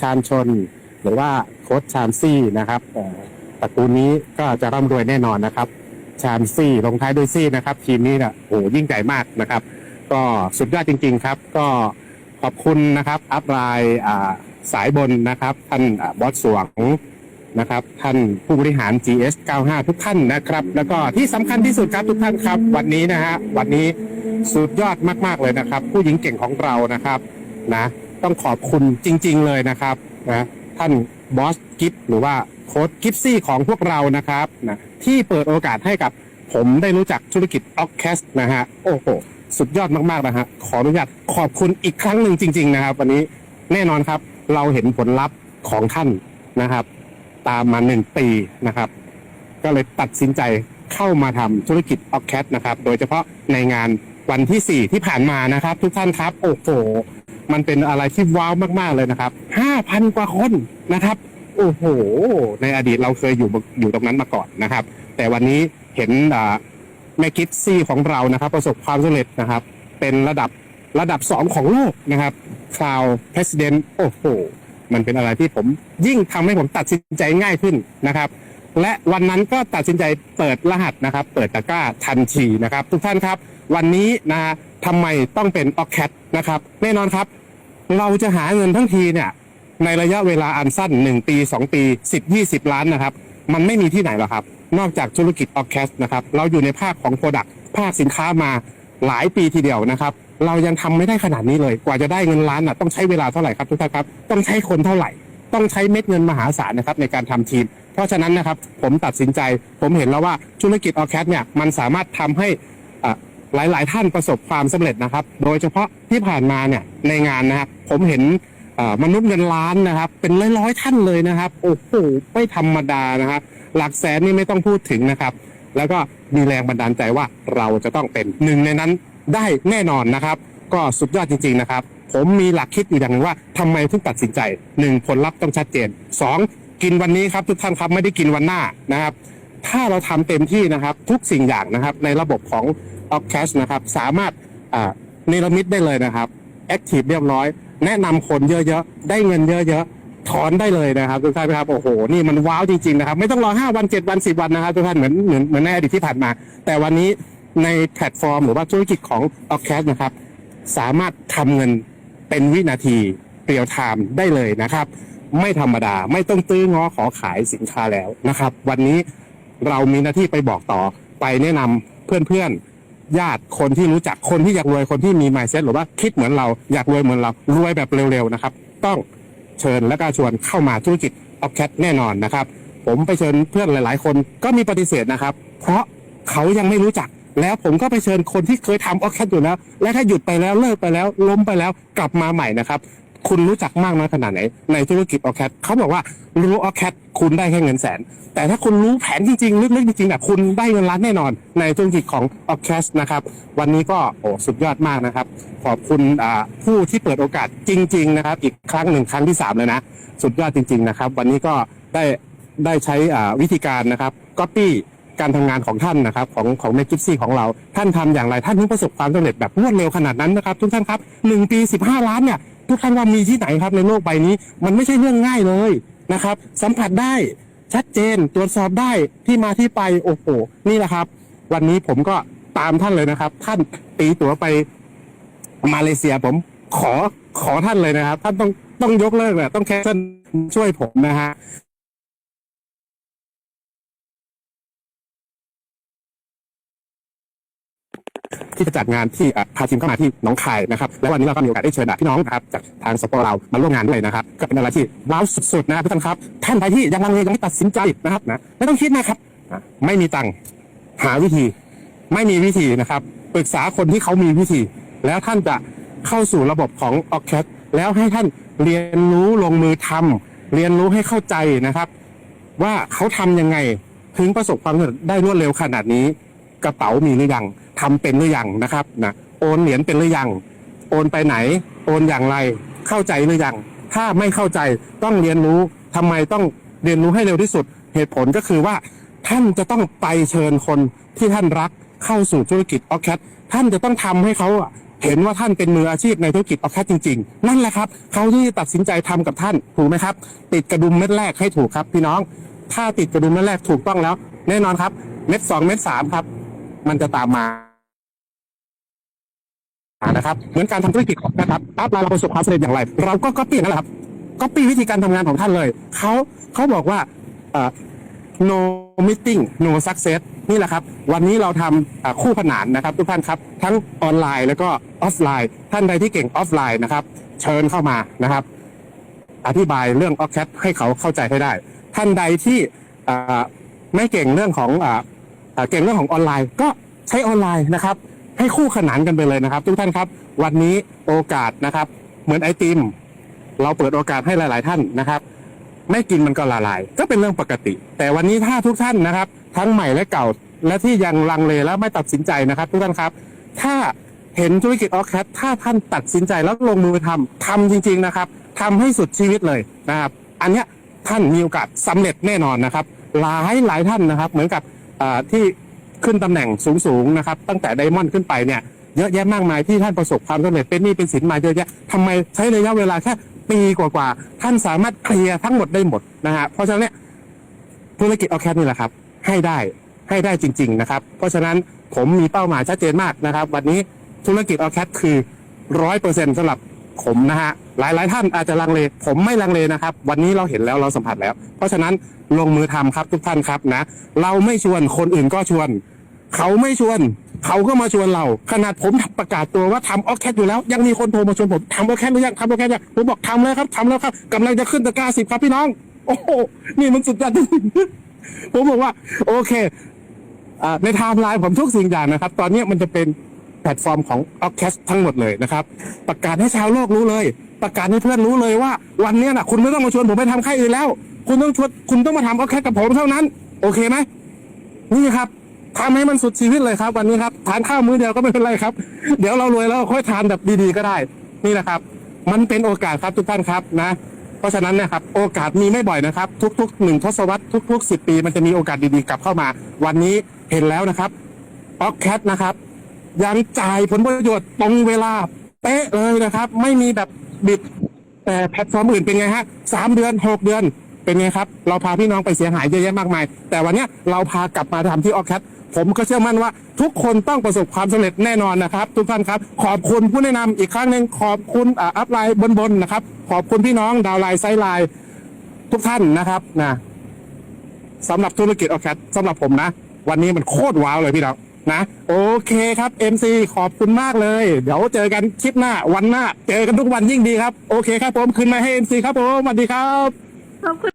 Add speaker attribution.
Speaker 1: ชาญชน หรือว่าโค้ชชามซี่นะครับตระกูลนี้ก็จะร่ำรวยแน่นอนนะครับ ชามซี่ลงท้ายด้วยซี่นะครับ ทีมนี้นี่ยโอ้ยิ่งใหญ่มากนะครับ ก็สุดยอดจริง ๆครับ ก็ขอบคุณนะครับ อัพไลน์สายบนนะครับ ท่านอบอสสวงนะครับ ท่านผู้บริหาร GS 95 ทุกท่านนะครับ แล้วก็ที่สำคัญที่สุดครับทุกท่านครับ วันนี้นะฮะวันนี้สุดยอดมาก ๆ เลยนะครับ ผู้หญิงเก่งของเรานะครับนะ ต้องขอบคุณจริง ๆ เลยนะครับนะท่านบอสกิฟหรือว่าโค้ดกิฟซี่ของพวกเรานะครับนะที่เปิดโอกาสให้กับผมได้รู้จักธุรกิจออกแคสนะฮะโอ้โหสุดยอดมากๆนะฮะขออนุญาตขอบคุณอีกครั้งหนึ่งจริง ๆ นะครับ วันนี้แน่นอนครับ เราเห็นผลลัพธ์ของท่านนะครับ ตามมาหนึ่งปีนะครับ ก็เลยตัดสินใจเข้ามาทำธุรกิจออกแคสนะครับ โดยเฉพาะในงานวันที่ 4 ที่ผ่านมานะครับ ทุกท่านครับ โอ้โห มันเป็นอะไรที่ว้าวมากๆเลยนะครับ5,000กว่าคนนะครับ โอ้โห ในอดีตเราเคยอยู่อยู่ตรงนั้นมาก่อนนะครับ แต่วันนี้เห็นแม่กิฟซี่ของเรานะครับ ประสบความสำเร็จนะครับ เป็นระดับระดับ2ของโลกนะครับคลาวเพรสเดนโอ้โห มันเป็นอะไรที่ผมยิ่งทำให้ผมตัดสินใจง่ายขึ้นนะครับ และวันนั้นก็ตัดสินใจเปิดรหัสนะครับ เปิดตะกร้าทันทีนะครับ ทุกท่านครับ วันนี้นะทำไมต้องเป็นออกแคทนะครับ แน่นอนครับ เราจะหาเงินทั้งทีเนี่ย ในระยะเวลาอันสั้น 1 ปี 2 ปี 10 20 ล้านนะครับ มันไม่มีที่ไหนหรอกครับ นอกจากธุรกิจออกแคสนะครับ เราอยู่ในภาคของโปรดักภาคสินค้ามาหลายปีทีเดียวนะครับ เรายังทำไม่ได้ขนาดนี้เลย กว่าจะได้เงินล้านอะต้องใช้เวลาเท่าไหร่ครับทุกท่านครับ ต้องใช้คนเท่าไหร่ ต้องใช้เม็ดเงินมหาศาลนะครับในการทำทีม เพราะฉะนั้นนะครับผมตัดสินใจ ผมเห็นแล้วว่าธุรกิจออแคสเนี่ยมันสามารถทำให้ หลาย ๆ ท่านประสบความสำเร็จนะครับ โดยเฉพาะที่ผ่านมาเนี่ยในงานนะครับ ผมเห็นมนุษย์เงินล้านนะครับ เป็นร้อยๆท่านเลยนะครับ โอ้โหไม่ธรรมดานะครับ หลักแสนนี่ไม่ต้องพูดถึงนะครับ แล้วก็มีแรงบันดาลใจว่าเราจะต้องเป็นหนึ่งในนั้นได้แน่นอนนะครับ ก็สุดยอดจริง ๆ นะครับ ผมมีหลักคิดอยู่อย่างนึงว่าทำไมถึงตัดสินใจหนึ่งผลลัพธ์ต้องชัดเจนสองกินวันนี้ครับทุกท่านครับไม่ได้กินวันหน้านะครับ ถ้าเราทำเต็มที่นะครับ ทุกสิ่งอย่างนะครับ ในระบบของ o c c a s h นะครับ สามารถเนรมิตได้เลยนะครับ Active เรียบร้อย แนะนำคนเยอะๆ ได้เงินเยอะๆ ถอนได้เลยนะครับทุกท่านครับโอ้โหนี่มันว้าวจริงๆนะครับ ไม่ต้องรอ 5 วัน 7 วัน 10 วันนะครับทุกท่านเหมือนเหมือนเหมือนในอดีตที่ผ่านมา แต่วันนี้ในแพลตฟอร์ม หรือว่าธุรกิจของ o c c a s h นะครับ สามารถทำเงินเป็นวินาทีเรียลไทม์ได้เลยนะครับ ไม่ธรรมดาไม่ต้องตื้อง้อขอขายสินค้าแล้วนะครับ วันนี้ เรามีหน้าที่ไปบอกต่อไปแนะนำเพื่อนๆญาติคนที่รู้จักคนที่อยากรวยคนที่มี mindset หรือว่าคิดเหมือนเราอยากรวยเหมือนเรารวยแบบเร็วๆนะครับ ต้องเชิญและก็ชวนเข้ามาธุรกิจออฟแคทแน่นอนนะครับ ผมไปเชิญเพื่อนหลาย ๆ คนก็มีปฏิเสธนะครับ เพราะเขายังไม่รู้จักแล้วผมก็ไปเชิญคนที่เคยทำออฟแคทอยู่แล้ว และถ้าหยุดไปแล้วเลิกไปแล้วล้มไปแล้วกลับมาใหม่นะครับ คุณรู้จักมากน้อยขนาดไหน ในธุรกิจออแคทเขาบอกว่ารู้ออแคทคุณได้แค่เงินแสน แต่ถ้าคุณรู้แผนจริงๆลึกๆจริงๆแบบคุณได้เงินล้านแน่นอน ในธุรกิจของออแคสนะครับ วันนี้ก็โอ้สุดยอดมากนะครับ ขอบคุณผู้ที่เปิดโอกาสจริง ๆ นะครับ อีกครั้งหนึ่งครั้งที่สามเลยนะ สุดยอดจริง ๆนะครับ วันนี้ก็ได้ได้ใช้วิธีการนะครับก๊อปปี้ การทำงานของท่านนะครับของของแมจิปซี่ของเราท่านทำอย่างไรท่านถึงประสบความสำเร็จแบบรวดเร็วขนาดนั้นนะครับ ทุกท่านครับหนึ่งปีสิบห้าล้านเนี่ยทุกท่านว่ามีที่ไหนครับในโลกใบนี้ มันไม่ใช่เรื่องง่ายเลยนะครับ สัมผัสได้ชัดเจนตรวจสอบได้ที่มาที่ไปโอ้โหนี่แหละครับ วันนี้ผมก็ตามท่านเลยนะครับ ท่านตีตั๋วไปมาเลเซียผมขอขอท่านเลยนะครับ ท่านต้องต้องยกเลิกเลยต้องแคนเซิลช่วยผมนะฮะ ที่จะจัดงานที่พาทีมเข้ามาที่หนองคายนะครับและวันนี้เราก็มีโอกาสได้เชิญพี่น้องนะครับจากทางสปอร์เรามาร่วมงานด้วยนะครับก็เป็นอะไรที่ว้าวสุดๆนะทุกท่านครับท่านใดที่ยังลังเลยังไม่ตัดสินใจนะครับนะไม่ต้องคิดนะครับไม่มีตังค์หาวิธี ไม่มีวิธีนะครับปรึกษาคนที่เขามีวิธี แล้วท่านจะเข้าสู่ระบบของ o c c a t แล้วให้ท่านเรียนรู้ลงมือทำเรียนรู้ให้เข้าใจนะครับ ว่าเขาทำยังไงถึงประสบความสำเร็จได้รวดเร็วขนาดนี้ กระเป๋ามีหรือยัง ทำเป็นหรือยังนะครับนะโอนเหรียญเป็นหรือยังโอนไปไหน โอนอย่างไรเข้าใจหรือยังถ้าไม่เข้าใจต้องเรียนรู้ทำไมต้องเรียนรู้ให้เร็วที่สุดเหตุผลก็คือว่า ท่านจะต้องไปเชิญคนที่ท่านรักเข้าสู่ธุรกิจออคแคทท่านจะต้องทำให้เขาเห็นว่าท่านเป็นมืออาชีพในธุรกิจออคแคจริง ๆ นั่นแหละครับเขาที่ตัดสินใจทำกับท่านถูกไหมครับ ติดกระดุมเม็ดแรกให้ถูกครับพี่น้อง ถ้าติดกระดุมเม็ดแรกถูกต้องแล้ว แน่นอนครับ เม็ดสองเม็ดสามครับ มันจะตามมา นะครับ เหมือนการทำธุรกิจนะครับอัพไลน์เราประสบความสำเร็จอย่างไร เราก็ก๊อปปี้นั่นแหละครับก๊อปปี้วิธีการทำงานของท่านเลยเขาเขาบอกว่าเอ่อ no meeting no success นี่แหละครับ วันนี้เราทำอ่าคู่ขนานนะครับ ทุกท่านครับ ทั้งออนไลน์แล้วก็ออฟไลน์ ท่านใดที่เก่งออฟไลน์นะครับ เชิญเข้ามานะครับ อธิบายเรื่องออฟแคทให้เขาเข้าใจให้ได้ ท่านใดที่อ่าไม่เก่งเรื่องของอ่าอ่าเก่งเรื่องของออนไลน์ ก็ใช้ออนไลน์นะครับ ให้คู่ขนานกันไปเลยนะครับ ทุกท่านครับ วันนี้โอกาสนะครับ เหมือนไอติม เราเปิดโอกาสให้หลาย ๆ ท่านนะครับ ไม่กินมันก็ละลาย ก็เป็นเรื่องปกติ แต่วันนี้ถ้าทุกท่านนะครับ ทั้งใหม่และเก่าและที่ยังลังเลและไม่ตัดสินใจนะครับ ทุกท่านครับ ถ้าเห็นธุรกิจออคแคทถ้าท่านตัดสินใจแล้วลงมือทำทำจริง ๆ นะครับทำให้สุดชีวิตเลยนะครับ อันเนี้ยท่านมีโอกาสสำเร็จแน่นอนนะครับ หลายหลายท่านนะครับ เหมือนกับที่ ขึ้นตำแหน่งสูงๆนะครับตั้งแต่ไดมอนด์ขึ้นไปเนี่ยเยอะแยะมากมายที่ท่านประสบความสำเร็จเป็นนี้เป็นสินมาเยอะแยะทำไมใช้ระยะเวลาแค่ปีกว่าๆท่านสามารถเคลียร์ทั้งหมดได้หมดนะฮะเพราะฉะนั้นเนี่ยธุรกิจออแคทนี่แหละครับ ให้ได้ให้ได้จริง ๆนะครับ เพราะฉะนั้นผมมีเป้าหมายชัดเจนมากนะครับ วันนี้ธุรกิจออแคทคือร้อยเปอร์เซ็นต์สำหรับผมนะฮะหลายๆท่านอาจจะลังเล ผมไม่ลังเลนะครับ วันนี้เราเห็นแล้วเราสัมผัสแล้ว เพราะฉะนั้นลงมือทำครับทุกท่านครับนะ เราไม่ชวนคนอื่นก็ชวน เขาไม่ชวน เขาก็มาชวนเรา ขนาดผมประกาศตัวว่าทำออกแคทอยู่แล้ว ยังมีคนโทรมาชวนผมทำออกแคทหรือยังทำออกแคทยังผมบอกทำแล้วครับทำแล้วครับกำลังจะขึ้นตะกร้าสิบครับพี่น้อง โอ้โหนี่มันสุดยอดผมบอกว่า โอเคอในไทม์ไลน์ผมทุกสิ่งอย่างนะครับ ตอนนี้มันจะเป็นแพลตฟอร์มของออกแคสทั้งหมดเลยนะครับ ประกาศให้ชาวโลกรู้เลย ประกาศให้เพื่อนรู้เลยว่า วันนี้นะคุณไม่ต้องมาชวนผมไปทำค่ายอื่นแล้ว คุณต้องชวนคุณต้องมาทำออกแคสกับผมเท่านั้น โอเคไหมนี่ครับ ทำให้มันสุดชีวิตเลยครับ วันนี้ครับทานข้าวมื้อเดียวก็ไม่เป็นไรครับ เดี๋ยวเรารวยแล้วค่อยทานแบบดีๆก็ได้ นี่แหละครับ มันเป็นโอกาสครับทุกท่านครับนะ เพราะฉะนั้นนะครับ โอกาสมีไม่บ่อยนะครับ ทุกๆหนึ่งทศวรรษทุกๆสิบปี มันจะมีโอกาสดีๆกลับเข้ามา วันนี้เห็นแล้วนะครับออกแคทนะครับยังจ่ายผลประโยชน์ตรงเวลาเป๊ะเลยนะครับ ไม่มีแบบบิดแต่แพลตฟอร์มอื่นเป็นไงฮะสามเดือนหกเดือนเป็นไงครับ เราพาพี่น้องไปเสียหายเยอะแยะมากมาย แต่วันนี้เราพากลับมาทำที่ออแคท ผมก็เชื่อมั่นว่า ทุกคนต้องประสบความสำเร็จแน่นอนนะครับ ทุกท่านครับ ขอบคุณผู้แนะนำอีกครั้งหนึ่งขอบคุณอ่าอัพไลน์บนๆนะครับ ขอบคุณพี่น้องดาวไลน์ไซไลน์ทุกท่านนะครับนะสำหรับธุรกิจออแคทสำหรับผมนะ วันนี้มันโคตรว้าวเลยพี่น้องนะโอเคครับ MC ขอบคุณมากเลย เดี๋ยวเจอกันคลิปหน้าวันหน้า เจอกันทุกวันยิ่งดีครับ โอเคครับผม คืนมาให้ MC ครับผมสวัสดีครับ
Speaker 2: ขอบคุณ